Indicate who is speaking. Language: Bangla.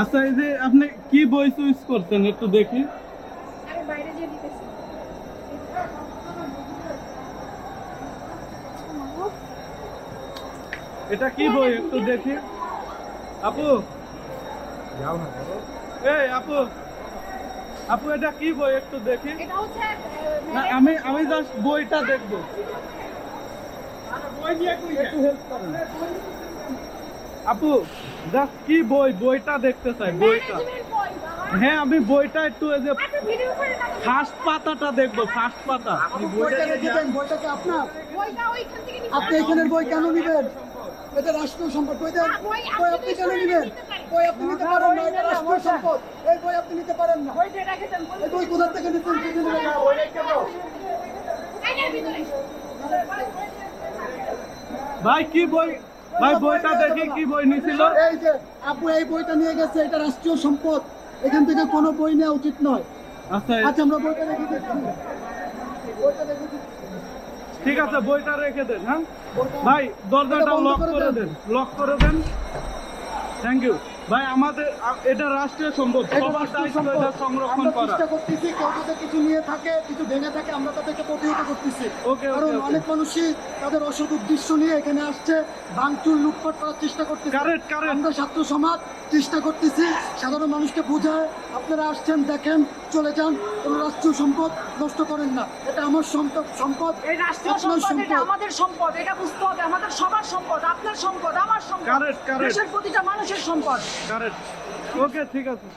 Speaker 1: আচ্ছা এই যে আপনি কি বই চুজ করছেন একটু দেখি। এটা কি বই একটু দেখি। আপু? এই আপু। আপু এটা কি বই একটু দেখি।
Speaker 2: এটা হচ্ছে
Speaker 1: না আমি আমি জাস্ট বইটা দেখব। আপু জাস্ট কি বই বইটা দেখতে চাই বইটা। হ্যাঁ আমি বইটা একটু এই যে ফার্স্ট পাতাটা দেখব ফার্স্ট পাতা।
Speaker 3: বইটা দেন বইটা কি আপনার? আপনি এখানের বই কেন নেবেন? এটা রাষ্ট্রীয় সম্পদ। বই দেন।
Speaker 2: বই আপনি
Speaker 3: কেন নেবেন? বই আপনি নিতে পারেন না এটা রাষ্ট্রীয় সম্পদ। এই বই আপনি নিতে পারেন না।
Speaker 2: বইটা রেখে দেন
Speaker 3: এই বই কোথা থেকে নিচ্ছেন কি জন্য নেবেন?
Speaker 2: আইনের ভিতরে
Speaker 1: ভাই কি বই? ভাই বইটা দেখি কি বই নিছিল?
Speaker 3: এই যে আপু এই বইটা নিয়ে গেছে এটা রাষ্ট্রীয় সম্পদ। এখান থেকে কোনো বই নেওয়া উচিত নয়।
Speaker 1: আচ্ছা
Speaker 3: আচ্ছা আমরা বইটা রেখে দিচ্ছি। বইটা রেখে দিচ্ছি।
Speaker 1: ঠিক আছে বইটা রেখে দেন হ্যাঁ? ভাই দরজাটা লক
Speaker 3: করে। দেন।
Speaker 1: লক করে দেন। থ্যাংক ইউ ভাই আমাদের এটা রাষ্ট্রীয় সম্পদ সংরক্ষণ করা।
Speaker 3: চেষ্টা করতেছি কেউ যদি কিছু নিয়ে থাকে কিছু ভেঙে থাকে আমরা তাদেরকে প্রতিহত করতেছি। কারণ অনেক মানুষই তাদের অসৎ উদ্দেশ্য নিয়ে এখানে আসছে ভাঙচুর লুটপাট করার চেষ্টা করতেছে। আমরা ছাত্র সমাজ চেষ্টা করতেছি সাধারণ মানুষকে বোঝায় আপনারা আসছেন দেখেন চলে যান কোনো রাষ্ট্রীয় সম্পদ নষ্ট করেন না। এটা আমার সম্পদ সম্পদ
Speaker 4: এই রাষ্ট্রীয় সম্পদ এটা
Speaker 3: সম্পদ।
Speaker 4: আমাদের সম্পদ এটা বুঝতে হবে আমাদের সবার সম্পদ আপনার সম্পদ আমার সম্পদ. দেশের প্রতিটা মানুষের সম্পদ।
Speaker 1: ওকে ঠিক আছে।